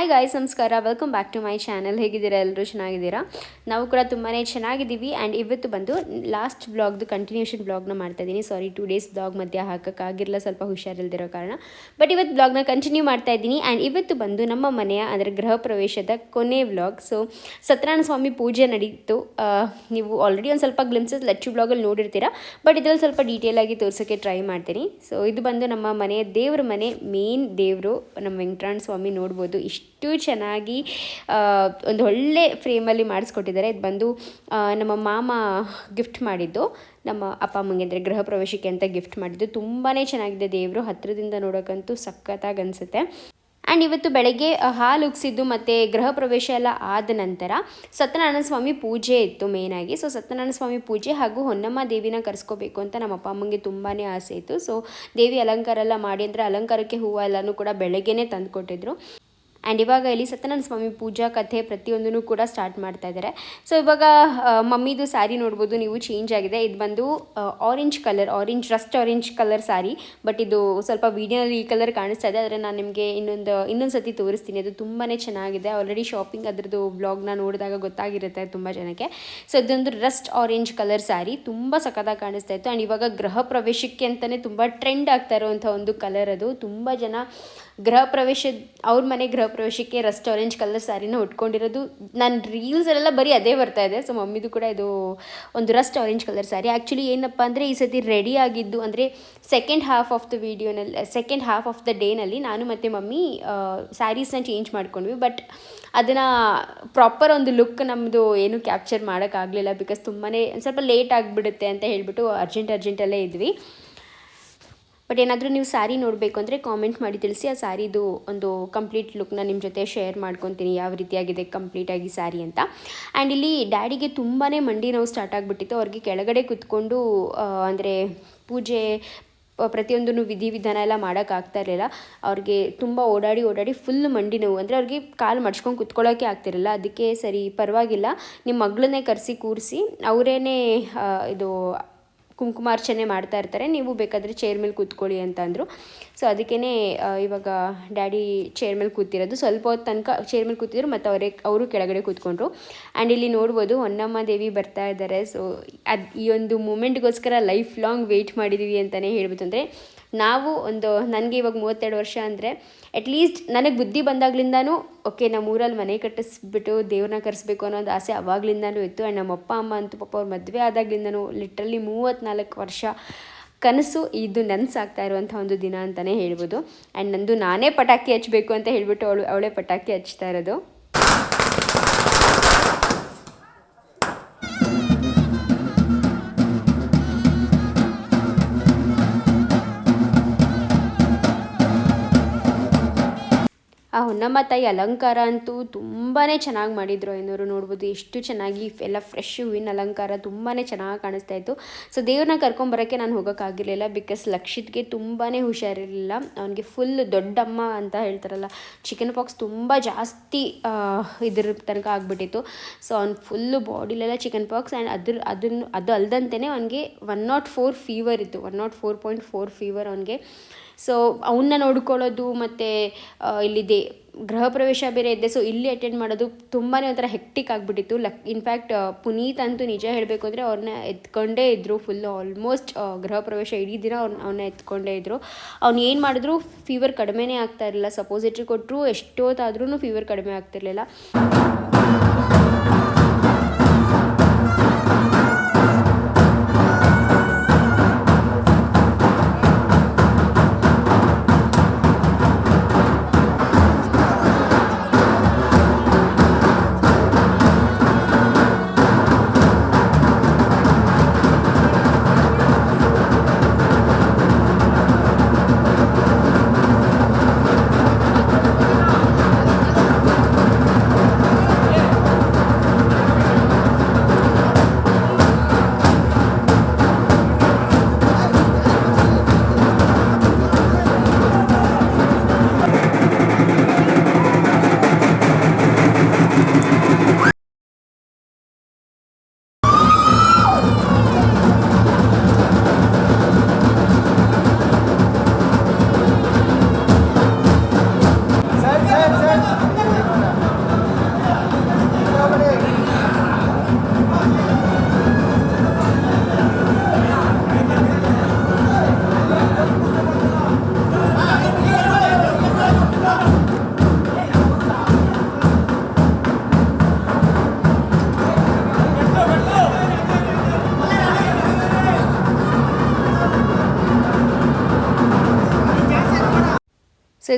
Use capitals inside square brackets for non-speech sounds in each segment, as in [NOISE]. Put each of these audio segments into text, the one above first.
Hi guys ನಮಸ್ಕಾರ. Welcome back to my channel ಹೇಗಿದ್ದೀರಾ? ಎಲ್ಲರೂ ಚೆನ್ನಾಗಿದ್ದೀರಾ? ನಾವು ಕೂಡ ತುಂಬಾ ಚೆನ್ನಾಗಿದ್ದೀವಿ. ಆ್ಯಂಡ್ ಇವತ್ತು ಬಂದು ಲಾಸ್ಟ್ ಬ್ಲಾಗ್ದು ಕಂಟಿನ್ಯೂಷನ್ ಬ್ಲಾಗ್ನ ಮಾಡ್ತಾ ಇದ್ದೀನಿ. ಸಾರಿ ಟೂ ಡೇಸ್ ಬ್ಲಾಗ್ ಮಧ್ಯ ಹಾಕೋಕ್ಕಾಗಿರಲ್ಲ. ಸ್ವಲ್ಪ ಹುಷಾರಿಲ್ದಿರೋ ಕಾರಣ. ಬಟ್ ಇವತ್ತು ಬ್ಲಾಗ್ನ ಕಂಟಿನ್ಯೂ ಮಾಡ್ತಾ ಇದ್ದೀನಿ. ಆ್ಯಂಡ್ ಇವತ್ತು ಬಂದು ನಮ್ಮ ಮನೆಯ, ಅಂದರೆ ಗೃಹ ಪ್ರವೇಶದ ಕೊನೆ ಬ್ಲಾಗ್ ಸೊ ಸತ್ಯನಾರಾಯಣ ಸ್ವಾಮಿ ಪೂಜೆ ನಡೀತು. ನೀವು ಆಲ್ರೆಡಿ ಒಂದು ಸ್ವಲ್ಪ ಗ್ಲಿಮ್ಸಸ್ ಲಚ್ಚು ಬ್ಲಾಗಲ್ಲಿ ನೋಡಿರ್ತೀರಾ. ಬಟ್ ಇದರಲ್ಲಿ ಸ್ವಲ್ಪ ಡೀಟೇಲ್ ಆಗಿ ತೋರ್ಸೋಕ್ಕೆ ಟ್ರೈ ಮಾಡ್ತೀನಿ. ಸೊ ಇದು ಬಂದು ನಮ್ಮ ಮನೆಯ ದೇವ್ರ ಮನೆ ಮೇನ್ ದೇವರು, ನಮ್ಮ ವೆಂಕಟರಾಯಣ ಸ್ವಾಮಿ ನೋಡ್ಬೋದು. ಇಷ್ಟು ಚೆನ್ನಾಗಿ ಒಂದು ಒಳ್ಳೆ ಫ್ರೇಮಲ್ಲಿ ಮಾಡಿಸ್ಕೊಟ್ಟಿದ್ದಾರೆ. ಇದು ಬಂದು ನಮ್ಮ ಮಾಮ ಗಿಫ್ಟ್ ಮಾಡಿದ್ದು. ನಮ್ಮ ಅಪ್ಪ ಅಮ್ಮಂಗೆ ಅಂದರೆ ಗೃಹ ಪ್ರವೇಶಕ್ಕೆ ಅಂತ ಗಿಫ್ಟ್ ಮಾಡಿದ್ದು. ತುಂಬಾ ಚೆನ್ನಾಗಿದೆ ದೇವರು. ಹತ್ತಿರದಿಂದ ನೋಡೋಕ್ಕಂತೂ ಸಖತ್ತಾಗಿ ಅನಿಸುತ್ತೆ. ಆ್ಯಂಡ್ ಇವತ್ತು ಬೆಳಗ್ಗೆ ಹಾಲು ಉಗ್ಸಿದ್ದು ಮತ್ತು ಗೃಹ ಪ್ರವೇಶ ಎಲ್ಲ ಆದ ನಂತರ ಸತ್ಯನಾರಾಯಣ ಸ್ವಾಮಿ ಪೂಜೆ ಇತ್ತು ಮೇಯ್ನಾಗಿ ಸೊ ಸತ್ಯನಾರಾಯಣ ಸ್ವಾಮಿ ಪೂಜೆ ಹಾಗೂ ಹೊನ್ನಮ್ಮ ದೇವಿನ ಕರೆಸ್ಕೋಬೇಕು ಅಂತ ನಮ್ಮ ಅಪ್ಪ ಅಮ್ಮಂಗೆ ತುಂಬಾ ಆಸೆ ಇತ್ತು. ಸೊ ದೇವಿ ಅಲಂಕಾರ ಎಲ್ಲ ಮಾಡಿ, ಅಂದರೆ ಅಲಂಕಾರಕ್ಕೆ ಹೂವು ಎಲ್ಲನೂ ಕೂಡ ಬೆಳಗ್ಗೆನೇ ತಂದು ಕೊಟ್ಟಿದ್ರು ಆ್ಯಂಡ್ ಇವಾಗ ಇಲ್ಲಿ ಸತ್ಯನಾರಾಯಣ ಸ್ವಾಮಿ ಪೂಜಾ ಕಥೆ ಪ್ರತಿಯೊಂದನ್ನು ಕೂಡ ಸ್ಟಾರ್ಟ್ ಮಾಡ್ತಾ ಇದ್ದಾರೆ. ಸೊ ಇವಾಗ ಮಮ್ಮಿದು ಸ್ಯಾರಿ ನೋಡ್ಬೋದು, ನೀವು ಚೇಂಜ್ ಆಗಿದೆ. ಇದು ಬಂದು orange colour orange rust orange colour saree but ಇದು ಸ್ವಲ್ಪ ವೀಡಿಯೋನಲ್ಲಿ ಈ ಕಲರ್ ಕಾಣಿಸ್ತಾ ಇದೆ. ಆದರೆ ನಾನು ನಿಮಗೆ ಇನ್ನೊಂದು ಇನ್ನೊಂದು ಸತಿ ತೋರಿಸ್ತೀನಿ. ಅದು ತುಂಬಾ ಚೆನ್ನಾಗಿದೆ. ಆಲ್ರೆಡಿ ಶಾಪಿಂಗ್ ಅದರದ್ದು ಬ್ಲಾಗ್ನ ನೋಡಿದಾಗ ಗೊತ್ತಾಗಿರುತ್ತೆ ತುಂಬ ಜನಕ್ಕೆ. ಸೊ ಇದೊಂದು ರಸ್ಟ್ ಆರೆಂಜ್ ಕಲರ್ ಸ್ಯಾರಿ ತುಂಬ ಸಖತ್ತಾಗಿ ಕಾಣಿಸ್ತಾ ಇತ್ತು. ಆ್ಯಂಡ್ ಇವಾಗ ಗೃಹ ಪ್ರವೇಶಕ್ಕೆ ಅಂತಲೇ ತುಂಬ ಟ್ರೆಂಡ್ ಆಗ್ತಾ ಇರುವಂಥ ಒಂದು ಕಲರ್ ಅದು. ತುಂಬ ಜನ ಗೃಹ ಪ್ರವೇಶ, ಅವ್ರ ಮನೆ ಗೃಹ ಪ್ರವೇಶಕ್ಕೆ ರಸ್ಟ್ ಆರೆಂಜ್ ಕಲರ್ ಸ್ಯಾರಿನ ಉಟ್ಕೊಂಡಿರೋದು. ನನ್ನ ರೀಲ್ಸಲ್ಲೆಲ್ಲ ಬರೀ ಅದೇ ಬರ್ತಾ ಇದೆ. ಸೊ ಮಮ್ಮಿದು ಕೂಡ ಇದು ಒಂದು rust orange colour saree actually ಏನಪ್ಪ ಅಂದರೆ ಈ ಸತಿ ರೆಡಿ ಆಗಿದ್ದು ಅಂದರೆ ಸೆಕೆಂಡ್ ಹಾಫ್ ಆಫ್ ದ ವೀಡಿಯೋನಲ್ಲಿ ಸೆಕೆಂಡ್ ಹಾಫ್ ಆಫ್ ದ ಡೇನಲ್ಲಿ ನಾನು ಮತ್ತು ಮಮ್ಮಿ ಸ್ಯಾರೀಸ್ನ ಚೇಂಜ್ ಮಾಡ್ಕೊಂಡ್ವಿ. ಬಟ್ ಅದನ್ನು ಪ್ರಾಪರ್ ಒಂದು ಲುಕ್ ನಮ್ಮದು ಏನು ಕ್ಯಾಪ್ಚರ್ ಮಾಡೋಕ್ಕಾಗಲಿಲ್ಲ ಬಿಕಾಸ್ ತುಂಬಾ ಸ್ವಲ್ಪ ಲೇಟ್ ಆಗಿಬಿಡುತ್ತೆ ಅಂತ ಹೇಳಿಬಿಟ್ಟು ಅರ್ಜೆಂಟ್ ಅರ್ಜೆಂಟಲ್ಲೇ ಇದ್ವಿ. ಬಟ್ ಏನಾದರೂ ನೀವು ಸ್ಯಾರಿ ನೋಡಬೇಕು ಅಂದರೆ ಕಾಮೆಂಟ್ ಮಾಡಿ ತಿಳಿಸಿ, ಆ ಸ್ಯಾರಿದು ಒಂದು ಕಂಪ್ಲೀಟ್ ಲುಕ್ನ ನಿಮ್ಮ ಜೊತೆ ಶೇರ್ ಮಾಡ್ಕೊತೀನಿ, ಯಾವ ರೀತಿಯಾಗಿದೆ ಕಂಪ್ಲೀಟಾಗಿ ಸ್ಯಾರಿ ಅಂತ. ಆ್ಯಂಡ್ ಇಲ್ಲಿ ಡ್ಯಾಡಿಗೆ ತುಂಬಾ ಮಂಡಿ ನೋವು ಸ್ಟಾರ್ಟ್ ಆಗಿಬಿಟ್ಟಿತ್ತು. ಅವ್ರಿಗೆ ಕೆಳಗಡೆ ಕುತ್ಕೊಂಡು ಅಂದರೆ ಪೂಜೆ ಪ್ರತಿಯೊಂದನ್ನು ವಿಧಿವಿಧಾನ ಎಲ್ಲ ಮಾಡೋಕ್ಕಾಗ್ತಾ ಇರಲಿಲ್ಲ. ಅವ್ರಿಗೆ ತುಂಬ ಓಡಾಡಿ ಓಡಾಡಿ ಫುಲ್ ಮಂಡಿ ನೋವು. ಅಂದರೆ ಅವ್ರಿಗೆ ಕಾಲು ಮಡ್ಚ್ಕೊಂಡು ಕುತ್ಕೊಳ್ಳೋಕ್ಕೆ ಆಗ್ತಿರಲಿಲ್ಲ. ಅದಕ್ಕೆ ಸರಿ ಪರವಾಗಿಲ್ಲ. ನಿಮ್ಮ ಮಗಳನ್ನೇ ಕರೆಸಿ ಕೂರಿಸಿ, ಅವರೇನೇ ಇದು ಕುಂಕುಮಾರ್ಚನೆ ಮಾಡ್ತಾ ಇರ್ತಾರೆ ನೀವು ಬೇಕಾದರೆ ಚೇರ್ ಮೇಲೆ ಕೂತ್ಕೊಳ್ಳಿ ಅಂತ ಅಂದರು. ಸೊ ಅದಕ್ಕೇ ಇವಾಗ ಡ್ಯಾಡಿ ಚೇರ್ ಮೇಲೆ ಕೂತಿರೋದು. ಸ್ವಲ್ಪ ಹೊತ್ತು ತನಕ ಚೇರ್ ಮೇಲೆ ಕೂತಿದ್ರು, ಮತ್ತು ಅವರೇ, ಅವರು ಕೆಳಗಡೆ ಕೂತ್ಕೊಂಡ್ರು. ಆ್ಯಂಡ್ ಇಲ್ಲಿ ನೋಡ್ಬೋದು, ಹೊನ್ನಮ್ಮ ದೇವಿ ಬರ್ತಾ ಇದ್ದಾರೆ. ಸೊ ಅದು, ಈ ಒಂದು ಮೂಮೆಂಟ್ಗೋಸ್ಕರ ಲೈಫ್ ಲಾಂಗ್ ವೆಯ್ಟ್ ಮಾಡಿದ್ದೀವಿ ಅಂತಲೇ ಹೇಳ್ಬೋದು. ಅಂದರೆ, ನಾವು ಒಂದು, ನನಗೆ ಇವಾಗ ಮೂವತ್ತೆರಡು ವರ್ಷ ಅಂದರೆ ಅಟ್ಲೀಸ್ಟ್ ನನಗೆ ಬುದ್ಧಿ ಬಂದಾಗ್ಲಿಂದನೂ ಓಕೆ ನಮ್ಮ ಊರಲ್ಲಿ ಮನೆ ಕಟ್ಟಿಸ್ಬಿಟ್ಟು ದೇವ್ರನ್ನ ಕರೆಸ್ಬೇಕು ಅನ್ನೋದು ಆಸೆ ಅವಾಗ್ಲಿಂದನೂ ಇತ್ತು. ಆ್ಯಂಡ್ ನಮ್ಮ ಅಪ್ಪ ಅಮ್ಮ ಅಂತೂ ಪಾಪ ಅವ್ರ ಮದುವೆ ಆದಾಗ್ಲಿಂದನೂ ಲಿಟ್ರಲಿ ಮೂವತ್ತ್ನಾಲ್ಕು ವರ್ಷ ಕನಸು ಇದು ನೆನ್ಸಾಗ್ತಾ ಇರುವಂಥ ಒಂದು ದಿನ ಅಂತಲೇ ಹೇಳ್ಬೋದು. ಆ್ಯಂಡ್ ನಂದು ನಾನೇ ಪಟಾಕಿ ಹಚ್ಚಬೇಕು ಅಂತ ಹೇಳಿಬಿಟ್ಟು ಅವಳು, ಅವಳೇ ಪಟಾಕಿ ಹಚ್ತಾ ಇರೋದು. ಆ ಹೊನ್ನಮ್ಮ ತಾಯಿ ಅಲಂಕಾರ ಅಂತೂ ತುಂಬಾ ಚೆನ್ನಾಗಿ ಮಾಡಿದ್ರು. ಏನೋರು ನೋಡ್ಬೋದು ಎಷ್ಟು ಚೆನ್ನಾಗಿ ಎಲ್ಲ ಫ್ರೆಶ್ ಹೂವಿನ ಅಲಂಕಾರ ತುಂಬಾ ಚೆನ್ನಾಗಿ ಕಾಣಿಸ್ತಾ ಇತ್ತು. ಸೊ ದೇವ್ರನ್ನ ಕರ್ಕೊಂಬರೋಕ್ಕೆ ನಾನು ಹೋಗೋಕ್ಕಾಗಿರಲಿಲ್ಲ ಬಿಕಾಸ್ ಲಕ್ಷಿತ್ಗೆ ತುಂಬಾ ಹುಷಾರಿರಲಿಲ್ಲ. ಅವನಿಗೆ ಫುಲ್ ದೊಡ್ಡಮ್ಮ ಅಂತ ಹೇಳ್ತಾರಲ್ಲ ಚಿಕನ್ ಪಾಕ್ಸ್ ತುಂಬ ಜಾಸ್ತಿ ಇದ್ರ ತನಕ ಆಗಿಬಿಟ್ಟಿತ್ತು. ಸೊ ಅವ್ನು ಫುಲ್ಲು ಬಾಡಿಲೆಲ್ಲ ಚಿಕನ್ ಪಾಕ್ಸ್ ಆ್ಯಂಡ್ ಅದ್ರ ಅದನ್ನು ಅದು ಅಲ್ದಂತೆಯೇ ಅವನಿಗೆ ಒನ್ ನಾಟ್ ಫೋರ್ ಫೀವರ್ ಇತ್ತು. One nought four point four fever ಅವನಿಗೆ. ಸೊ ಅವನ್ನ ನೋಡ್ಕೊಳ್ಳೋದು ಮತ್ತು ಇಲ್ಲಿ ದೇ ಗೃಹ ಪ್ರವೇಶ ಬೇರೆ ಇದ್ದೆ ಸೊ ಇಲ್ಲಿ ಅಟೆಂಡ್ ಮಾಡೋದು ತುಂಬಾ ಒಂಥರ ಹೆಕ್ಟಿಕ್ ಆಗಿಬಿಟ್ಟಿತ್ತು. ಲಕ್ ಇನ್ಫ್ಯಾಕ್ಟ್ ಪುನೀತ್ ಅಂತೂ ನಿಜ ಹೇಳಬೇಕು ಅಂದರೆ ಅವ್ರನ್ನ ಎತ್ಕೊಂಡೇ ಇದ್ದರು ಫುಲ್ ಆಲ್ಮೋಸ್ಟ್ ಗೃಹ ಪ್ರವೇಶ ಇಡೀ ದಿನ ಅವ್ರನ್ನ ಅವನ್ನ ಎತ್ಕೊಂಡೇ ಇದ್ದರು ಅವ್ನು ಏನು ಮಾಡಿದ್ರು ಫೀವರ್ ಕಡಿಮೆನೇ ಆಗ್ತಾ ಇರಲಿಲ್ಲ. ಸಪೋಸಿಟ್ರಿ ಕೊಟ್ಟರು ಎಷ್ಟೊತ್ತಾದ್ರೂ ಫೀವರ್ ಕಡಿಮೆ ಆಗ್ತಿರ್ಲಿಲ್ಲ.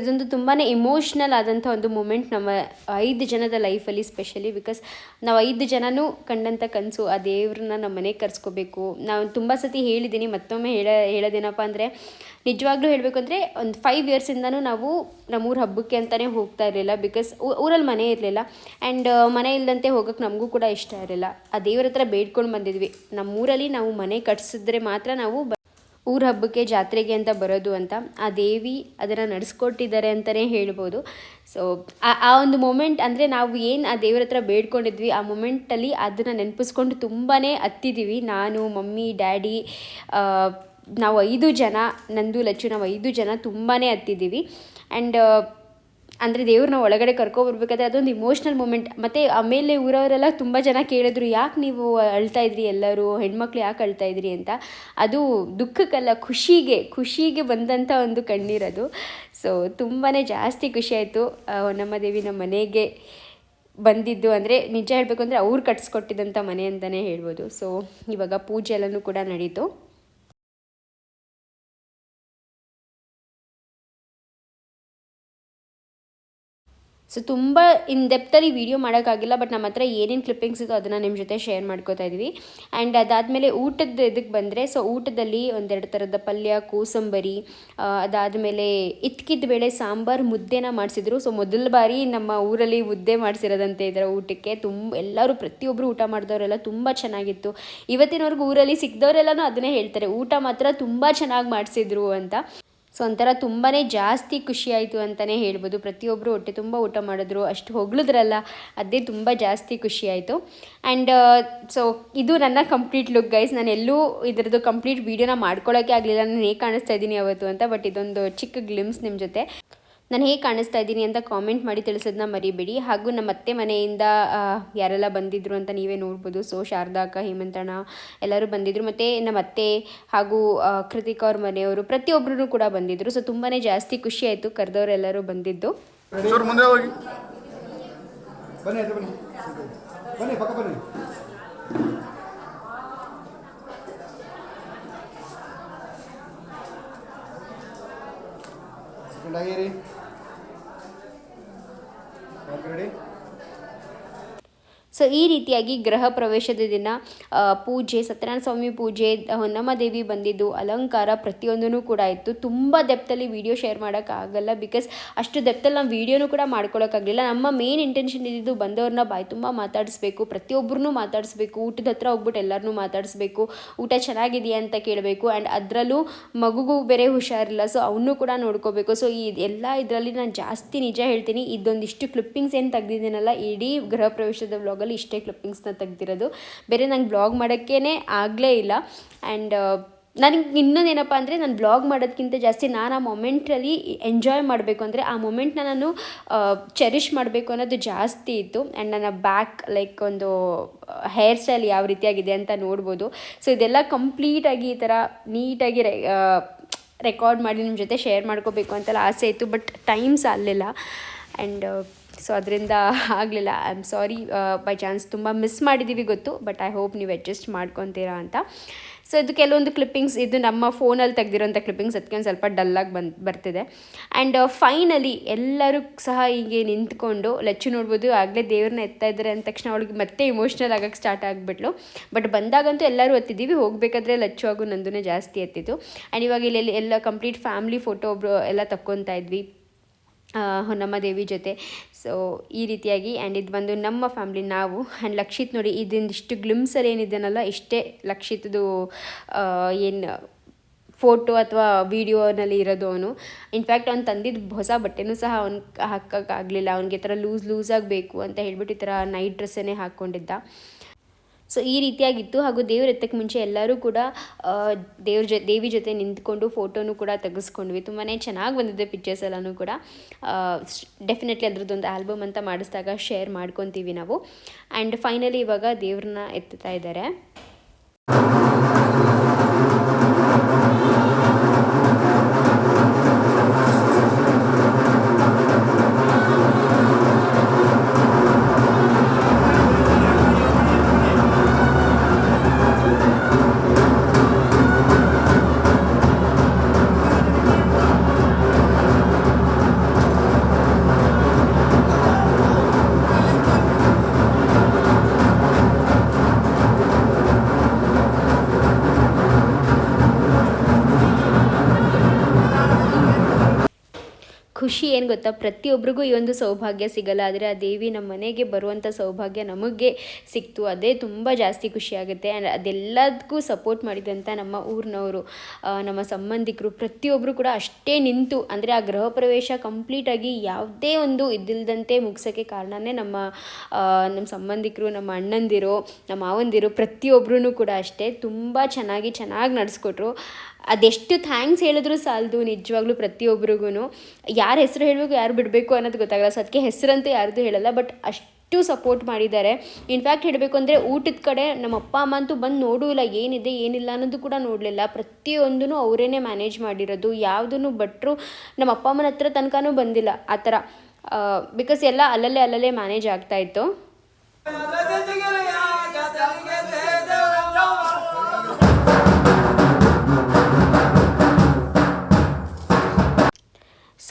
ಇದೊಂದು ತುಂಬಾ ಇಮೋಷ್ನಲ್ ಆದಂಥ ಒಂದು ಮೂಮೆಂಟ್ ನಮ್ಮ ಐದು ಜನದ ಲೈಫಲ್ಲಿ ಸ್ಪೆಷಲಿ ಬಿಕಾಸ್ ನಾವು ಐದು ಜನನೂ ಕಂಡಂಥ ಕನಸು ಆ ದೇವ್ರನ್ನ ನಮ್ಮ ಮನೆಗೆ ಕರ್ಸ್ಕೋಬೇಕು. ನಾವು ತುಂಬ ಸತಿ ಹೇಳಿದ್ದೀನಿ ಮತ್ತೊಮ್ಮೆ ಹೇಳ, ಹೇಳೋದೇನಪ್ಪ ಅಂದರೆ ನಿಜವಾಗ್ಲೂ ಹೇಳಬೇಕು ಅಂದರೆ ಒಂದು ಫೈವ್ ಇಯರ್ಸಿಂದನೂ ನಾವು ನಮ್ಮೂರ ಹಬ್ಬಕ್ಕೆ ಅಂತಲೇ ಹೋಗ್ತಾ ಇರಲಿಲ್ಲ ಬಿಕಾಸ್ ಊರಲ್ಲಿ ಮನೆ ಇರಲಿಲ್ಲ. ಆ್ಯಂಡ್ ಮನೆ ಇಲ್ಲದಂತೆ ಹೋಗೋಕ್ಕೆ ನಮಗೂ ಕೂಡ ಇಷ್ಟ ಇರಲಿಲ್ಲ. ಆ ದೇವ್ರ ಹತ್ರ ಬೇಡ್ಕೊಂಡು ಬಂದಿದ್ವಿ. ನಮ್ಮೂರಲ್ಲಿ ನಾವು ಮನೆ ಕಟ್ಸಿದ್ರೆ ಮಾತ್ರ ನಾವು ಊರ ಹಬ್ಬಕ್ಕೆ ಜಾತ್ರೆಗೆ ಅಂತ ಬರೋದು ಅಂತ ಆ ದೇವಿ ಅದನ್ನು ನಡೆಸ್ಕೊಟ್ಟಿದ್ದಾರೆ ಅಂತಲೇ ಹೇಳ್ಬೋದು. ಸೊ ಆ ಒಂದು ಮೊಮೆಂಟ್ ಅಂದರೆ ನಾವು ಏನು ಆ ದೇವ್ರ ಹತ್ರ ಬೇಡ್ಕೊಂಡಿದ್ವಿ, ಆ ಮೊಮೆಂಟಲ್ಲಿ ಅದನ್ನು ನೆನಪಿಸ್ಕೊಂಡು ತುಂಬಾ ಹತ್ತಿದ್ದೀವಿ ನಾನು, ಮಮ್ಮಿ, ಡ್ಯಾಡಿ ನಾವು ಐದು ಜನ, ನಂದು ಲಚ್ಚು ನಾವು ಐದು ಜನ ತುಂಬಾ ಹತ್ತಿದ್ದೀವಿ ಆ್ಯಂಡ್ ಅಂದರೆ ದೇವ್ರನ್ನ ಒಳಗಡೆ ಕರ್ಕೊಬರ್ಬೇಕಾದ್ರೆ ಅದೊಂದು ಇಮೋಷ್ನಲ್ ಮೂಮೆಂಟ್ ಮತ್ತು ಆಮೇಲೆ ಊರವರೆಲ್ಲ ತುಂಬ ಜನ ಕೇಳಿದ್ರು, ಯಾಕೆ ನೀವು ಅಳ್ತಾ ಇದ್ರಿ ಎಲ್ಲರೂ? ಹೆಣ್ಮಕ್ಳು ಯಾಕೆ ಅಳ್ತಾ ಇದ್ರಿ? ಅಂತ. ಅದು ದುಃಖಕ್ಕಲ್ಲ, ಖುಷಿಗೆ ಖುಷಿಗೆ ಬಂದಂಥ ಒಂದು ಕಣ್ಣೀರದು ಸೊ ತುಂಬಾ ಜಾಸ್ತಿ ಖುಷಿ ಆಯಿತು. ನಮ್ಮ ಮನೆಗೆ ಬಂದಿದ್ದು ಅಂದರೆ ನಿಜ ಹೇಳಬೇಕು ಅಂದರೆ ಅವ್ರು ಕಟ್ಸ್ಕೊಟ್ಟಿದ್ದಂಥ ಮನೆ ಅಂತಲೇ ಹೇಳ್ಬೋದು. ಸೊ ಇವಾಗ ಪೂಜೆ ಎಲ್ಲನೂ ಕೂಡ ನಡೀತು. ಸೊ ತುಂಬ ಇನ್ ಡೆಪ್ತಲ್ಲಿ ವೀಡಿಯೋ ಮಾಡೋಕ್ಕಾಗಿಲ್ಲ ಬಟ್ ನಮ್ಮ ಹತ್ರ ಏನೇನು ಕ್ಲಿಪ್ಪಿಂಗ್ಸ್ ಇತ್ತು ಅದನ್ನು ನಿಮ್ಮ ಜೊತೆ ಶೇರ್ ಮಾಡ್ಕೋತಾ ಇದ್ದೀವಿ ಆ್ಯಂಡ್ ಅದಾದಮೇಲೆ ಊಟದ ಇದಕ್ಕೆ ಬಂದರೆ ಸೊ ಊಟದಲ್ಲಿ ಒಂದೆರಡು ಥರದ ಪಲ್ಯ, ಕೋಸಂಬರಿ ಅದಾದಮೇಲೆ ಇತ್ಕಿದ ಬೇಳೆ ಸಾಂಬಾರು ಮುದ್ದೆನ ಮಾಡಿಸಿದ್ರು. ಸೊ ಮೊದಲ ಬಾರಿ ನಮ್ಮ ಊರಲ್ಲಿ ಮುದ್ದೆ ಮಾಡಿಸಿರೋದಂತೆ ಇದರ ಊಟಕ್ಕೆ. ತುಂಬ ಎಲ್ಲರೂ ಪ್ರತಿಯೊಬ್ಬರು ಊಟ ಮಾಡಿದವರೆಲ್ಲ ತುಂಬ ಚೆನ್ನಾಗಿತ್ತು. ಇವತ್ತಿನವರೆಗೂ ಊರಲ್ಲಿ ಸಿಕ್ಕಿದವರೆಲ್ಲನೂ ಅದನ್ನೇ ಹೇಳ್ತಾರೆ. ಊಟ ಮಾತ್ರ ತುಂಬ ಚೆನ್ನಾಗಿ ಮಾಡಿಸಿದ್ರು ಅಂತ. ಸೊ ಒಂಥರ ತುಂಬಾ ಜಾಸ್ತಿ ಖುಷಿಯಾಯಿತು ಅಂತಲೇ ಹೇಳ್ಬೋದು. ಪ್ರತಿಯೊಬ್ಬರು ಹೊಟ್ಟೆ ತುಂಬ ಊಟ ಮಾಡಿದ್ರು, ಅಷ್ಟು ಹೊಗಳಿದ್ರಲ್ಲ, ಅದೇ ತುಂಬ ಜಾಸ್ತಿ ಖುಷಿಯಾಯಿತು ಆ್ಯಂಡ್ ಸೊ ಇದು ನನ್ನ ಕಂಪ್ಲೀಟ್ ಲುಕ್ ಗೈಸ್ ನಾನು ಎಲ್ಲೂ ಇದರದ್ದು ಕಂಪ್ಲೀಟ್ ವೀಡಿಯೋನ ಮಾಡ್ಕೊಳ್ಳೋಕ್ಕೆ ಆಗಲಿಲ್ಲ. ನಾನು ಹೇಗೆ ಕಾಣಿಸ್ತಾ ಇದ್ದೀನಿ ಅವತ್ತು ಅಂತ ಬಟ್ ಇದೊಂದು ಚಿಕ್ಕ ಗ್ಲಿಮ್ಸ್ ನಿಮ್ಮ ಜೊತೆ. ನಾನು ಹೇಗೆ ಕಾಣಿಸ್ತಾ ಇದ್ದೀನಿ ಅಂತ ಕಾಮೆಂಟ್ ಮಾಡಿ ತಿಳಿಸೋದನ್ನ ಮರಿಬೇಡಿ. ಹಾಗೂ ನಮ್ಮ ಅತ್ತೆ ಮನೆಯಿಂದ ಯಾರೆಲ್ಲ ಬಂದಿದ್ದರು ಅಂತ ನೀವೇ ನೋಡ್ಬೋದು. ಸೊ ಶಾರದಾ ಅಕ್ಕ ಹೇಮಂತಣ್ಣ ಎಲ್ಲರೂ ಬಂದಿದ್ದರು ಮತ್ತು ನಮ್ಮ ಅತ್ತೆ ಹಾಗೂ ಕೃತಿಕಾ ಅವ್ರ ಮನೆಯವರು ಪ್ರತಿಯೊಬ್ಬರೂ ಕೂಡ ಬಂದಿದ್ದರು ಸೊ ತುಂಬಾ ಜಾಸ್ತಿ ಖುಷಿ ಆಯಿತು ಕರೆದವರೆಲ್ಲರೂ ಬಂದಿದ್ದು. ಬನ್ನಿ ಆಗಿರಿ ರೆಡಿ ಸೊ ಈ ರೀತಿಯಾಗಿ ಗೃಹ ಪ್ರವೇಶದ ದಿನ ಪೂಜೆ, ಸತ್ಯನಾರಾಯಣ ಸ್ವಾಮಿ ಪೂಜೆ, ಹೊನ್ನಮ್ಮ ದೇವಿ ಬಂದಿದ್ದು, ಅಲಂಕಾರ ಪ್ರತಿಯೊಂದೂ ಕೂಡ ಇತ್ತು. ತುಂಬ ದೆಪ್ತಲ್ಲಿ ವೀಡಿಯೋ ಶೇರ್ ಮಾಡೋಕ್ಕಾಗಲ್ಲ ಬಿಕಾಸ್ ಅಷ್ಟು ದೆಪ್ತಲ್ಲಿ ನಾವು ವೀಡಿಯೋನೂ ಕೂಡ ಮಾಡ್ಕೊಳ್ಳೋಕ್ಕಾಗಲಿಲ್ಲ ನಮ್ಮ ಮೇನ್ ಇಂಟೆನ್ಷನ್ ಇದ್ದಿದ್ದು ಬಂದವ್ರನ್ನ ಬಾಯಿ ತುಂಬ ಮಾತಾಡಿಸ್ಬೇಕು ಪ್ರತಿಯೊಬ್ಬರನ್ನೂ ಮಾತಾಡಿಸ್ಬೇಕು, ಊಟದ ಹತ್ರ ಹೋಗ್ಬಿಟ್ಟು ಎಲ್ಲರನ್ನೂ ಮಾತಾಡಿಸ್ಬೇಕು, ಊಟ ಚೆನ್ನಾಗಿದೆಯಾ ಅಂತ ಕೇಳಬೇಕು ಆ್ಯಂಡ್ ಅದರಲ್ಲೂ ಮಗುಗೂ ಬೇರೆ ಹುಷಾರಿಲ್ಲ ಸೊ ಅವನ್ನೂ ಕೂಡ ನೋಡ್ಕೋಬೇಕು. ಸೊ ಈ ಎಲ್ಲ ಇದರಲ್ಲಿ ನಾನು ಜಾಸ್ತಿ ನಿಜ ಹೇಳ್ತೀನಿ, ಇದೊಂದಿಷ್ಟು ಕ್ಲಿಪ್ಪಿಂಗ್ಸ್ ಏನು ತೆಗ್ದಿದ್ದೀನಲ್ಲ, ಇಡೀ ಗೃಹ ಪ್ರವೇಶದ ವ್ಲಾಗಲ್ಲಿ ಇಷ್ಟೇ ಕ್ಲಿಪ್ಪಿಂಗ್ಸ್ನ ತೆಗ್ದಿರೋದು. ಬೇರೆ ನಂಗೆ ಬ್ಲಾಗ್ ಮಾಡೋಕ್ಕೇ ಆಗಲೇ ಇಲ್ಲ. ಆ್ಯಂಡ್ ನನಗೆ ಇನ್ನೊಂದೇನಪ್ಪ ಅಂದರೆ ನಾನು ಬ್ಲಾಗ್ ಮಾಡೋದಕ್ಕಿಂತ ಜಾಸ್ತಿ ನಾನು ಆ ಮೊಮೆಂಟಲ್ಲಿ ಎಂಜಾಯ್ ಮಾಡಬೇಕು ಅಂದರೆ ಆ ಮೊಮೆಂಟ್ನ ನಾನು ಚೆರಿಷ್ ಮಾಡಬೇಕು ಅನ್ನೋದು ಜಾಸ್ತಿ ಇತ್ತು. ಆ್ಯಂಡ್ ನನ್ನ ಬ್ಯಾಕ್ ಲೈಕ್ ಒಂದು ಹೇರ್ ಸ್ಟೈಲ್ ಯಾವ ರೀತಿಯಾಗಿದೆ ಅಂತ ನೋಡ್ಬೋದು. ಸೊ ಇದೆಲ್ಲ ಕಂಪ್ಲೀಟಾಗಿ ಈ ಥರ ನೀಟಾಗಿ ರೆಕಾರ್ಡ್ ಮಾಡಿ ನಿಮ್ಮ ಜೊತೆ ಶೇರ್ ಮಾಡ್ಕೋಬೇಕು ಅಂತೆಲ್ಲ ಆಸೆ ಇತ್ತು. ಬಟ್ ಟೈಮ್ಸ್ ಸಾಲಿಲ್ಲ ಆ್ಯಂಡ್ ಸೊ ಅದರಿಂದ ಆಗಲಿಲ್ಲ. I am sorry by chance ತುಂಬ ಮಿಸ್ ಮಾಡಿದ್ದೀವಿ ಗೊತ್ತು ಬಟ್ ಐ ಹೋಪ್ ನೀವು ಅಡ್ಜಸ್ಟ್ ಮಾಡ್ಕೊತೀರಾ ಅಂತ. ಸೊ ಇದು ಕೆಲವೊಂದು ಕ್ಲಿಪ್ಪಿಂಗ್ಸ್ ಇದು ನಮ್ಮ ಫೋನಲ್ಲಿ ತೆಗೆದಿರೋಂಥ ಕ್ಲಿಪ್ಪಿಂಗ್ಸ್ ಅದಕ್ಕೆ ಒಂದು ಸ್ವಲ್ಪ ಡಲ್ಲಾಗಿ ಬಂದು, ಬರ್ತಿದೆ. ಆ್ಯಂಡ್ ಫೈನಲಿ ಎಲ್ಲರೂ ಸಹ ಹೀಗೆ ನಿಂತ್ಕೊಂಡು, ಲಚ್ಚು ನೋಡ್ಬೋದು, ಆಗಲೇ ದೇವ್ರನ್ನ ಎತ್ತಾ ಇದ್ದಾರೆ ಅಂದ ತಕ್ಷಣ ಅವಳಿಗೆ ಮತ್ತೆ ಇಮೋಷ್ನಲ್ ಆಗೋಕ್ಕೆ ಸ್ಟಾರ್ಟ್ ಆಗಿಬಿಟ್ಲು. ಬಟ್ ಬಂದಾಗಂತೂ ಎಲ್ಲರೂ ಎತ್ತಿದ್ದೀವಿ, ಹೋಗಬೇಕಾದ್ರೆ ಲಚ್ಚು ಹಾಗೂ ನಂದೂ ಜಾಸ್ತಿ ಎತ್ತಿತ್ತು ಆ್ಯಂಡ್ ಇವಾಗ ಇಲ್ಲಿ ಎಲ್ಲ ಕಂಪ್ಲೀಟ್ ಫ್ಯಾಮ್ಲಿ ಫೋಟೋ ಒಬ್ಬರು ಎಲ್ಲ ತಕ್ಕೊತಾ ಇದ್ವಿ. ಹೊನ್ನಮ್ಮ ದೇವಿ ಜೊತೆ. ಸೊ ಈ ರೀತಿಯಾಗಿ ಆ್ಯಂಡ್ ಇದು ಬಂದು ನಮ್ಮ ಫ್ಯಾಮ್ಲಿ ನಾವು ಆ್ಯಂಡ್ ಲಕ್ಷಿತ್ ನೋಡಿ ಇದೊಂದಿಷ್ಟು ಗ್ಲಿಮ್ಸಲ್ಲಿ ಏನಿದ್ದಾನಲ್ಲ ಇಷ್ಟೇ ಲಕ್ಷಿತ್ದು ಏನು ಫೋಟೋ ಅಥವಾ ವೀಡಿಯೋನಲ್ಲಿ ಇರೋದು ಅವನು. ಇನ್ಫ್ಯಾಕ್ಟ್ ಅವ್ನು ತಂದಿದ್ದು ಹೊಸ ಬಟ್ಟೆನೂ ಸಹ ಅವ್ನು ಹಾಕೋಕ್ಕಾಗಲಿಲ್ಲ ಅವ್ನಿಗೆ ಈ ಥರ ಲೂಸ್ ಲೂಸಾಗಿ ಬೇಕು ಅಂತ ಹೇಳ್ಬಿಟ್ಟು ಈ ಥರ ನೈಟ್ ಡ್ರೆಸ್ಸನ್ನೇ ಹಾಕ್ಕೊಂಡಿದ್ದ ಸೊ ಈ ರೀತಿಯಾಗಿತ್ತು. ಹಾಗೂ ದೇವ್ರ ಎತ್ತಕ್ಕೆ ಮುಂಚೆ ಎಲ್ಲರೂ ಕೂಡ ದೇವ್ರ ಜೊ, ದೇವಿ ಜೊತೆ ನಿಂತ್ಕೊಂಡು ಫೋಟೋನು ಕೂಡ ತೆಗೆಸ್ಕೊಂಡ್ವಿ. ತುಂಬಾ ಚೆನ್ನಾಗಿ ಬಂದಿದೆ ಪಿಕ್ಚರ್ಸ್ ಎಲ್ಲನೂ ಕೂಡ. ಡೆಫಿನೆಟ್ಲಿ ಅದ್ರದ್ದೊಂದು ಆಲ್ಬಮ್ ಅಂತ ಮಾಡಿಸಿದಾಗ ಶೇರ್ ಮಾಡ್ಕೊತೀವಿ ನಾವು. ಆ್ಯಂಡ್ ಫೈನಲಿ ಇವಾಗ ದೇವ್ರನ್ನ ಎತ್ತುತ್ತಾ ಇದ್ದಾರೆ. ಖುಷಿ ಏನು ಗೊತ್ತಾ? ಪ್ರತಿಯೊಬ್ಬರಿಗೂ ಈ ಒಂದು ಸೌಭಾಗ್ಯ ಸಿಗಲ್ಲ. ಆದರೆ ಆ ದೇವಿ ನಮ್ಮ ಮನೆಗೆ ಬರುವಂಥ ಸೌಭಾಗ್ಯ ನಮಗೆ ಸಿಕ್ತು. ಅದೇ ತುಂಬ ಜಾಸ್ತಿ ಖುಷಿಯಾಗುತ್ತೆ ಆ್ಯಂಡ್ ಅದೆಲ್ಲದಕ್ಕೂ ಸಪೋರ್ಟ್ ಮಾಡಿದಂಥ ನಮ್ಮ ಊರಿನವರು ನಮ್ಮ ಸಂಬಂಧಿಕರು ಪ್ರತಿಯೊಬ್ಬರು ಕೂಡ ಅಷ್ಟೇ ನಿಂತು, ಅಂದರೆ ಆ ಗೃಹ ಪ್ರವೇಶ ಕಂಪ್ಲೀಟಾಗಿ ಯಾವುದೇ ಒಂದು ಇದ್ದಿಲ್ದಂತೆ ಮುಗಿಸೋಕ್ಕೆ ಕಾರಣವೇ ನಮ್ಮ ನಮ್ಮ ಸಂಬಂಧಿಕರು, ನಮ್ಮ ಅಣ್ಣಂದಿರು, ನಮ್ಮ ಮಾವಂದಿರು ಪ್ರತಿಯೊಬ್ಬರೂ ಕೂಡ ಅಷ್ಟೇ ತುಂಬ ಚೆನ್ನಾಗಿ ಚೆನ್ನಾಗಿ ನಡೆಸ್ಕೊಟ್ರು. ಅದೆಷ್ಟು ಥ್ಯಾಂಕ್ಸ್ ಹೇಳಿದ್ರು ಸಾಲದು, ನಿಜವಾಗ್ಲೂ ಪ್ರತಿಯೊಬ್ಬರಿಗೂ ಯಾರ ಹೆಸರು ಹೇಳಬೇಕು, ಯಾರು ಬಿಡಬೇಕು ಅನ್ನೋದು ಗೊತ್ತಾಗಲ್ಲ. ಸೊ ಅದಕ್ಕೆ ಹೆಸರಂತೂ ಯಾರ್ದು ಹೇಳಲ್ಲ, ಬಟ್ ಅಷ್ಟು ಸಪೋರ್ಟ್ ಮಾಡಿದ್ದಾರೆ. ಇನ್ಫ್ಯಾಕ್ಟ್ ಹೇಳಬೇಕು ಅಂದರೆ, ಊಟದ ಕಡೆ ನಮ್ಮ ಅಪ್ಪ, ಅಮ್ಮ ಅಂತೂ ಬಂದು ನೋಡೂ ಇಲ್ಲ ಏನಿದೆ, ಏನಿಲ್ಲ ಅನ್ನೋದು ಕೂಡ ನೋಡಲಿಲ್ಲ. ಪ್ರತಿಯೊಂದೂ ಅವರೇ ಮ್ಯಾನೇಜ್ ಮಾಡಿರೋದು. ಯಾವುದನ್ನು ಭಟ್ರು ನಮ್ಮ ಅಪ್ಪ, ಅಮ್ಮನ ಹತ್ರ ತನಕನೂ ಬಂದಿಲ್ಲ. ಆ ಥರ ಬಿಕಾಸ್ ಎಲ್ಲ ಅಲ್ಲಲ್ಲೇ ಅಲ್ಲಲ್ಲೇ ಮ್ಯಾನೇಜ್ ಆಗ್ತಾಯಿತ್ತು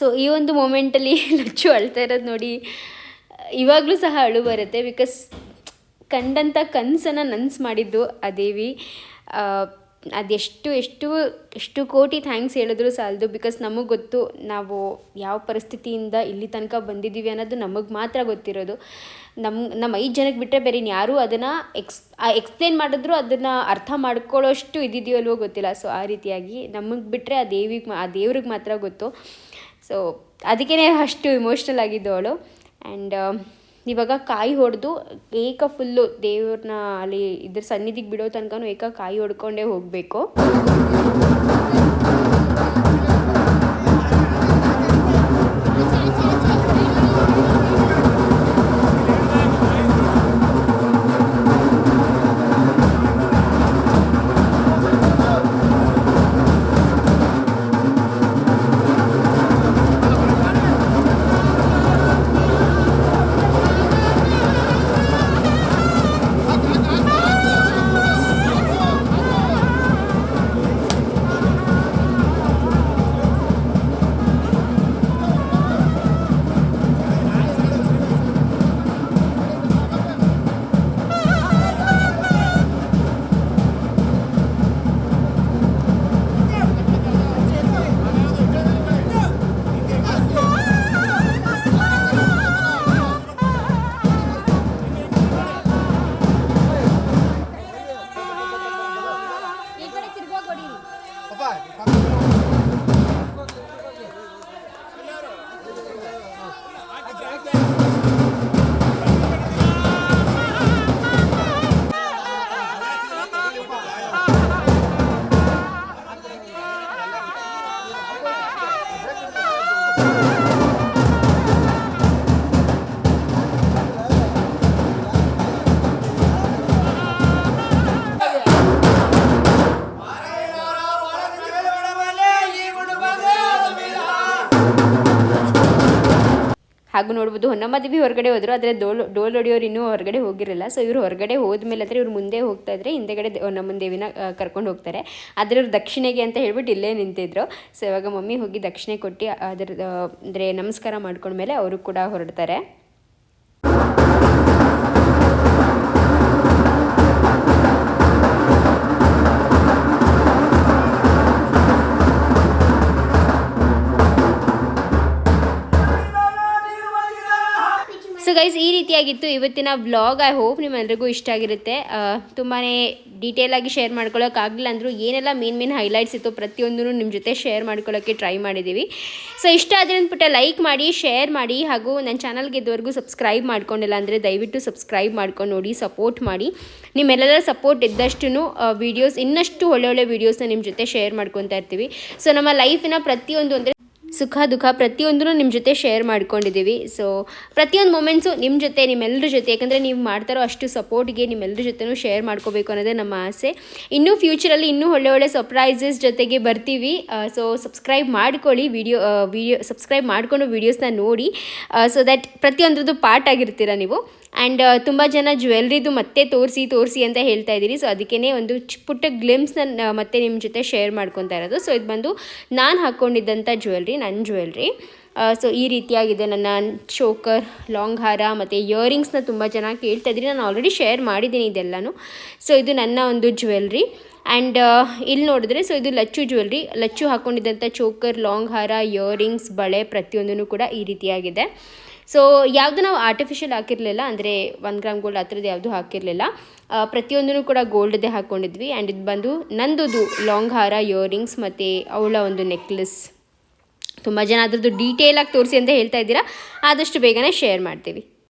ಸೊ ಈ ಒಂದು ಮೂಮೆಂಟಲ್ಲಿ [LAUGHS] ಲಚ್ಚು ಅಳ್ತಾ ಇರೋದು ನೋಡಿ, ಇವಾಗಲೂ ಸಹ ಅಳು ಬರುತ್ತೆ ಬಿಕಾಸ್ ಕಂಡಂಥ ಕನಸನ್ನು ನನ್ಸು ಮಾಡಿದ್ದು ಆ ದೇವಿ. ಅದೆಷ್ಟು, ಎಷ್ಟು ಎಷ್ಟು ಕೋಟಿ ಥ್ಯಾಂಕ್ಸ್ ಹೇಳಿದ್ರು ಸಾಲದು ಬಿಕಾಸ್ ನಮಗೆ ಗೊತ್ತು ನಾವು ಯಾವ ಪರಿಸ್ಥಿತಿಯಿಂದ ಇಲ್ಲಿ ತನಕ ಬಂದಿದ್ದೀವಿ ಅನ್ನೋದು ನಮಗೆ ಮಾತ್ರ ಗೊತ್ತಿರೋದು. ನಮ್ಮ ನಮ್ಮ ಐದು ಜನಕ್ಕೆ ಬಿಟ್ಟರೆ ಬೇರೆ ಯಾರೂ ಅದನ್ನು ಎಕ್ಸ್ ಎಕ್ಸ್ಪ್ಲೇನ್ ಮಾಡಿದ್ರು, ಅದನ್ನು ಅರ್ಥ ಮಾಡ್ಕೊಳ್ಳೋಷ್ಟು ಇದ್ದಿದೆಯೋ ಅಲ್ವೋ ಗೊತ್ತಿಲ್ಲ. ಸೊ ಆ ರೀತಿಯಾಗಿ ನಮಗೆ ಬಿಟ್ಟರೆ ಆ ದೇವಿಗೆ ಆ ದೇವ್ರಿಗೆ ಮಾತ್ರ ಗೊತ್ತು. ಸೊ ಅದಕ್ಕೇ ಅಷ್ಟು ಇಮೋಷ್ನಲ್ ಆಗಿದ್ದು ಅವಳು. ಆ್ಯಂಡ್ ಇವಾಗ ಕಾಯಿ ಹೊಡೆದು ಏಕ ಫುಲ್ಲು ದೇವ್ರನ್ನ ಅಲ್ಲಿ ಇದ್ರ ಸನ್ನಿಧಿಗೆ ಬಿಡೋ ತನಕನೂ ಏಕ ಕಾಯಿ ಹೊಡ್ಕೊಂಡೇ ಹೋಗಬೇಕು. ಹಾಗೂ ನೋಡ್ಬೋದು ಹೊನ್ನಮ್ಮ ದೇವಿ ಹೊರಗಡೆ ಹೋದ್ರು, ಆದರೆ ಡೋಲ್ ಡೋಲ್ ಹೊಡೆಯೋರು ಇನ್ನೂ ಹೊರಗಡೆ ಹೋಗಿರಲಿಲ್ಲ ಸೊ ಇವರು ಹೊರಗಡೆ ಹೋದ್ಮೇಲೆ ಆದರೆ ಇವ್ರು ಮುಂದೆ ಹೋಗ್ತಾ ಇದ್ರೆ ಹಿಂದೆಗಡೆ ಹೊನ್ನಮ್ಮನ ದೇವಿನ ಕರ್ಕೊಂಡು ಹೋಗ್ತಾರೆ. ಆದರೆ ಇವ್ರು ದಕ್ಷಿಣೆಗೆ ಅಂತ ಹೇಳ್ಬಿಟ್ಟು ಇಲ್ಲೇ ನಿಂತಿದ್ರು. ಸೊ ಇವಾಗ ಮಮ್ಮಿ ಹೋಗಿ ದಕ್ಷಿಣೆ ಕೊಟ್ಟು ಅದರ ಅಂದರೆ ನಮಸ್ಕಾರ ಮಾಡ್ಕೊಂಡ್ಮೇಲೆ ಅವರು ಕೂಡ ಹೊರಡ್ತಾರೆ. ಸೊ ಗೈಸ್ ಈ ರೀತಿಯಾಗಿತ್ತು ಇವತ್ತಿನ ಬ್ಲಾಗ್ ಐ ಹೋಪ್ ನಿಮ್ಮೆಲ್ಲರಿಗೂ ಇಷ್ಟ ಆಗಿರುತ್ತೆ. ತುಂಬಾ ಡೀಟೇಲಾಗಿ ಶೇರ್ ಮಾಡ್ಕೊಳ್ಳೋಕ್ಕಾಗಲಿಲ್ಲ ಅಂದರೂ ಏನೆಲ್ಲ ಮೇನ್ ಮೇನ್ ಹೈಲೈಟ್ಸ್ ಇತ್ತು ಪ್ರತಿಯೊಂದೂ ನಿಮ್ಮ ಜೊತೆ ಶೇರ್ ಮಾಡ್ಕೊಳ್ಳೋಕ್ಕೆ ಟ್ರೈ ಮಾಡಿದ್ದೀವಿ ಸೊ ಇಷ್ಟ ಆದರೆ ಅಂದ್ಬಿಟ್ಟು ಲೈಕ್ ಮಾಡಿ ಶೇರ್ ಮಾಡಿ ಹಾಗೂ ನನ್ನ ಚಾನಲ್ಗೆ ಇದುವರೆಗೂ ಸಬ್ಸ್ಕ್ರೈಬ್ ಮಾಡ್ಕೊಂಡಿಲ್ಲ ಅಂದರೆ ದಯವಿಟ್ಟು ಸಬ್ಸ್ಕ್ರೈಬ್ ಮಾಡ್ಕೊಂಡು ನೋಡಿ ಸಪೋರ್ಟ್ ಮಾಡಿ. ನಿಮ್ಮೆಲ್ಲರ ಸಪೋರ್ಟ್ ಇದ್ದಷ್ಟು ವೀಡಿಯೋಸ್ ಇನ್ನಷ್ಟು ಒಳ್ಳೆ ಒಳ್ಳೆ ವೀಡಿಯೋಸ್ನ ನಿಮ್ಮ ಜೊತೆ ಶೇರ್ ಮಾಡ್ಕೊತಾ ಇರ್ತೀವಿ. ಸೊ ನಮ್ಮ ಲೈಫಿನ ಪ್ರತಿಯೊಂದು ಅಂದರೆ ಸುಖ, ದುಃಖ ಪ್ರತಿಯೊಂದೂ ನಿಮ್ಮ ಜೊತೆ ಶೇರ್ ಮಾಡ್ಕೊಂಡಿದ್ದೀವಿ. ಸೊ ಪ್ರತಿಯೊಂದು ಮೊಮೆಂಟ್ಸು ನಿಮ್ಮ ಜೊತೆ ನಿಮ್ಮೆಲ್ಲರ ಜೊತೆ, ಯಾಕಂದರೆ ನೀವು ಮಾಡ್ತಾರೋ ಅಷ್ಟು ಸಪೋರ್ಟ್ಗೆ ನಿಮ್ಮೆಲ್ಲರ ಜೊತೆನೂ ಶೇರ್ ಮಾಡ್ಕೋಬೇಕು ಅನ್ನೋದೇ ನಮ್ಮ ಆಸೆ. ಇನ್ನೂ ಫ್ಯೂಚರಲ್ಲಿ ಇನ್ನೂ ಒಳ್ಳೆ ಒಳ್ಳೆ ಸರ್ಪ್ರೈಸಸ್ ಜೊತೆಗೆ ಬರ್ತೀವಿ. ಸೊ ಸಬ್ಸ್ಕ್ರೈಬ್ ಮಾಡ್ಕೊಳ್ಳಿ ವಿಡಿಯೋ ವಿಡಿಯೋ ಸಬ್ಸ್ಕ್ರೈಬ್ ಮಾಡಿಕೊಂಡು ವೀಡಿಯೋಸ್ನ ನೋಡಿ. ಸೊ ದ್ಯಾಟ್ ಪ್ರತಿಯೊಂದ್ರದ್ದು ಪಾರ್ಟ್ ಆಗಿರ್ತೀರ ನೀವು. ಆ್ಯಂಡ್ ತುಂಬ ಜನ ಜ್ಯುವೆಲ್ರಿದು ಮತ್ತೆ ತೋರಿಸಿ ತೋರಿಸಿ ಅಂತ ಹೇಳ್ತಾ ಇದ್ದೀರಿ. ಸೊ ಅದಕ್ಕೇ ಒಂದು ಚಿ- ಪುಟ್ಟ ಗ್ಲಿಮ್ಸ್ನ ಮತ್ತೆ ನಿಮ್ಮ ಜೊತೆ ಶೇರ್ ಮಾಡ್ಕೊತಾ ಇರೋದು. ಸೊ ಇದು ಬಂದು ನಾನು ಹಾಕ್ಕೊಂಡಿದ್ದಂಥ ಜ್ಯುವೆಲ್ರಿ ನನ್ನ ಜ್ಯುವೆಲ್ರಿ ಸೊ ಈ ರೀತಿಯಾಗಿದೆ ನನ್ನ ಚೋಕರ್ ಲಾಂಗ್ ಹಾರ ಮತ್ತು ಇಯರಿಂಗ್ಸ್ನ ತುಂಬ ಜನ ಕೇಳ್ತಾ ಇದ್ರಿ ನಾನು ಆಲ್ರೆಡಿ ಶೇರ್ ಮಾಡಿದ್ದೀನಿ ಇದೆಲ್ಲನೂ. ಸೊ ಇದು ನನ್ನ ಒಂದು ಜ್ಯುವೆಲ್ರಿ ಆ್ಯಂಡ್ ಇಲ್ಲಿ ನೋಡಿದ್ರೆ ಸೊ ಇದು ಲಚ್ಚು ಜ್ಯುವೆಲ್ರಿ ಲಚ್ಚು ಹಾಕ್ಕೊಂಡಿದ್ದಂಥ ಚೋಕರ್ ಲಾಂಗ್ ಹಾರ ಇಯರಿಂಗ್ಸ್ ಬಳೆ ಪ್ರತಿಯೊಂದೂ ಕೂಡ ಈ ರೀತಿಯಾಗಿದೆ. ಸೊ ಯಾವುದು ನಾವು ಆರ್ಟಿಫಿಷಿಯಲ್ ಹಾಕಿರಲಿಲ್ಲ, ಅಂದರೆ ಒನ್ ಗ್ರಾಮ್ ಗೋಲ್ಡ್ ಆ ಯಾವುದು ಹಾಕಿರಲಿಲ್ಲ ಪ್ರತಿಯೊಂದೂ ಕೂಡ ಗೋಲ್ಡ್ದೇ ಹಾಕ್ಕೊಂಡಿದ್ವಿ ಆ್ಯಂಡ್ ಇದು ಬಂದು ನಂದುದು ಲಾಂಗ್ ಹಾರ ಇಯರಿಂಗ್ಸ್ ಮತ್ತು ಅವಳ ಒಂದು ನೆಕ್ಲೆಸ್ ತುಂಬ ಜನ ಅದ್ರದ್ದು ಡೀಟೇಲಾಗಿ ತೋರಿಸಿ ಅಂತ ಹೇಳ್ತಾ ಇದ್ದೀರಾ, ಆದಷ್ಟು ಬೇಗನೆ ಶೇರ್ ಮಾಡ್ತೀವಿ.